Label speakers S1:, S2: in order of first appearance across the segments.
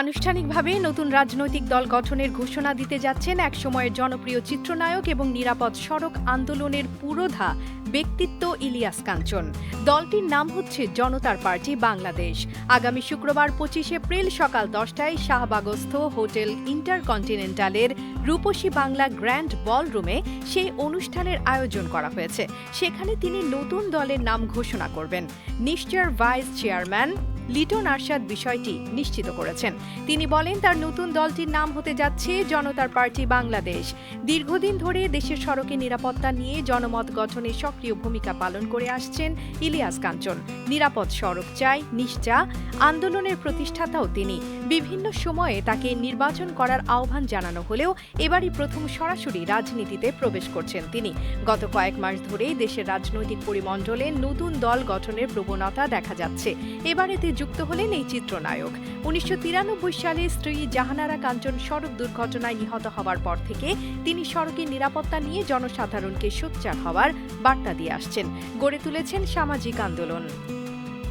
S1: আনুষ্ঠানিকভাবে নতুন রাজনৈতিক দল গঠনের ঘোষণা দিতে যাচ্ছেন একসময়ের জনপ্রিয় চিত্রনায়ক এবং নিরাপদ সড়ক আন্দোলনের পুরোধা ব্যক্তিত্ব ইলিয়াস কাঞ্চন। দলটির নাম হচ্ছে জনতার পার্টি বাংলাদেশ। আগামী শুক্রবার পঁচিশ এপ্রিল সকাল দশটায় শাহবাগস্থ হোটেল ইন্টারকন্টিনেন্টালের রূপসী বাংলা গ্র্যান্ড বলরুমে সেই অনুষ্ঠানের আয়োজন করা হয়েছে। সেখানে তিনি নতুন দলের নাম ঘোষণা করবেন। নিশ্চয়ের ভাইস চেয়ারম্যান লিটন আরশাদ বিষয়টি নিশ্চিত করেছেন। তিনি বলেন, তার নতুন দলটির নাম হতে যাচ্ছে জনতার পার্টি বাংলাদেশ। দীর্ঘদিন ধরে দেশের সড়কে নিরাপত্তা নিয়ে জনমত গঠনে সক্রিয় ভূমিকা পালন করে আসছেন ইলিয়াস কাঞ্চন। নিরাপদ সড়ক চাই, নিশ্চা, আন্দোলনের প্রতিষ্ঠাতাও তিনি। বিভিন্ন সময়ে তাকে নির্বাচন করার আহ্বান জানানো হলেও এবারই প্রথম সরাসরি রাজনীতিতে প্রবেশ করছেন তিনি। গত কয়েক মাস ধরেই দেশের রাজনৈতিক পরিমণ্ডলে নতুন দল গঠনের প্রবণতা দেখা যাচ্ছে। এবার এতে যুক্ত হলেন এই চিত্রনায়ক। উনিশশো তিরানব্বই সালে স্ত্রী জাহানারা কাঞ্চন সড়ক দুর্ঘটনায় নিহত হওয়ার পর থেকে তিনি সড়কের নিরাপত্তা নিয়ে জনসাধারণকে সোচ্চার হওয়ার বার্তা দিয়ে আসছেন। গড়ে তুলেছেন সামাজিক আন্দোলন।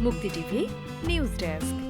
S1: মুক্তি টিভি, নিউজ ডেস্ক।